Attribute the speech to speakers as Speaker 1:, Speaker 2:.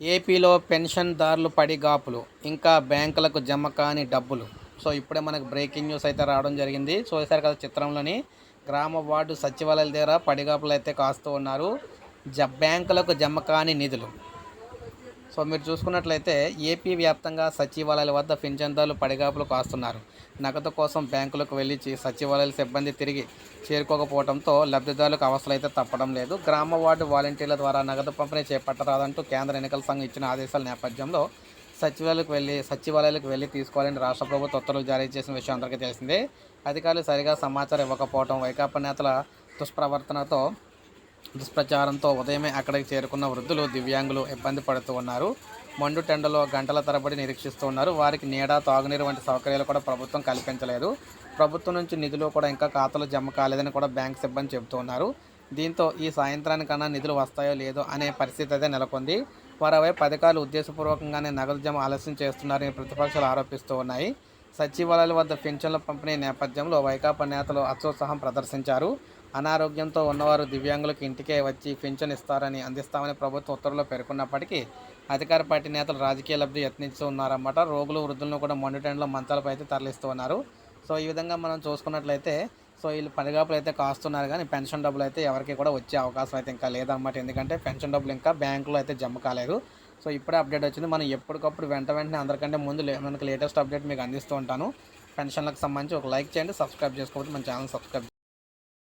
Speaker 1: ఏపీలో పెన్షన్దారులు పడిగాపులు ఇంకా బ్యాంకులకు జమ కాని డబ్బులు. సో ఇప్పుడే మనకు బ్రేకింగ్ న్యూస్ అయితే రావడం జరిగింది. చూసారు కదా చిత్రంలోని గ్రామ వార్డు సచివాలయాల దగ్గర పడిగాపులు అయితే కాస్తూ ఉన్నారు. జ బ్యాంకులకు జమ కాని నిధులు. సో మీరు చూసుకున్నట్లయితే ఏపీ వ్యాప్తంగా సచివాలయాల వద్ద పింఛన్దారులు పడిగాపులు కాస్తున్నారు. నగదు కోసం బ్యాంకులకు వెళ్ళి సచివాలయాల సిబ్బంది తిరిగి చేరుకోకపోవడంతో లబ్ధిదారులకు అవసరమైతే తప్పడం లేదు. గ్రామ వార్డు వాలంటీర్ల ద్వారా నగదు పంపిణీ చేపట్టరాదంటూ కేంద్ర ఎన్నికల సంఘం ఇచ్చిన ఆదేశాల నేపథ్యంలో సచివాలయాలకు వెళ్ళి సచివాలయాలకు వెళ్ళి తీసుకోవాలని రాష్ట్ర ప్రభుత్వ ఉత్తర్వులు జారీ చేసిన విషయం అందరికీ తెలిసిందే. అధికారులు సరిగా సమాచారం ఇవ్వకపోవడం వైకాపా నేతల దుష్ప్రవర్తనతో దుష్ప్రచారంతో ఉదయమే అక్కడికి చేరుకున్న వృద్ధులు దివ్యాంగులు ఇబ్బంది పడుతూ ఉన్నారు. మండు టెండలో గంటల తరబడి నిరీక్షిస్తూ ఉన్నారు. వారికి నీడ తాగునీరు వంటి సౌకర్యాలు కూడా ప్రభుత్వం కల్పించలేదు. ప్రభుత్వం నుంచి నిధులు కూడా ఇంకా ఖాతాలో జమ కాలేదని కూడా బ్యాంక్ సిబ్బంది చెబుతున్నారు దీంతో ఈ సాయంత్రానికన్నా నిధులు వస్తాయో లేదో అనే పరిస్థితి అయితే నెలకొంది. మరోవైపు అధికారులు ఉద్దేశపూర్వకంగానే నగదు జమ ఆలస్యం చేస్తున్నారని ప్రతిపక్షాలు ఆరోపిస్తూ ఉన్నాయి. సచివాలయాల వద్ద పెన్షన్ల పంపిణీ నేపథ్యంలో వైకాపా నేతలు అత్యుత్సాహం ప్రదర్శించారు. అనారోగ్యంతో ఉన్నవారు దివ్యాంగులకు ఇంటికే వచ్చి పింఛన్ ఇస్తారని అందిస్తామని ప్రభుత్వ ఉత్తర్వులో పేర్కొన్నప్పటికీ అధికార పార్టీ నేతలు రాజకీయ లబ్ధి యత్నిస్తూ ఉన్నారన్నమాట. రోగులు వృద్ధులను కూడా మండుటెండ్లో మంచాలపై అయితే తరలిస్తూ ఉన్నారు. సో ఈ విధంగా మనం చూసుకున్నట్లయితే సో వీళ్ళు పనిగాపులు అయితే కాస్తున్నారు కానీ పెన్షన్ డబ్బులు అయితే ఎవరికి కూడా వచ్చే అవకాశం అయితే ఇంకా లేదన్నమాట. ఎందుకంటే పెన్షన్ డబ్బులు ఇంకా బ్యాంకులో అయితే జమ కాలేదు. సో ఇప్పుడే అప్డేట్ వచ్చింది. మనం ఎప్పటికప్పుడు వెంట వెంటనే అందరికంటే ముందు లే- మనకి లేటెస్ట్ అప్డేట్ మీకు అందిస్తూ ఉంటాను. పెన్షన్లకు సంబంధించి ఒక లైక్ చేయండి సబ్స్క్రైబ్ చేసుకోవచ్చు మన ఛానల్ సబ్స్క్రైబ్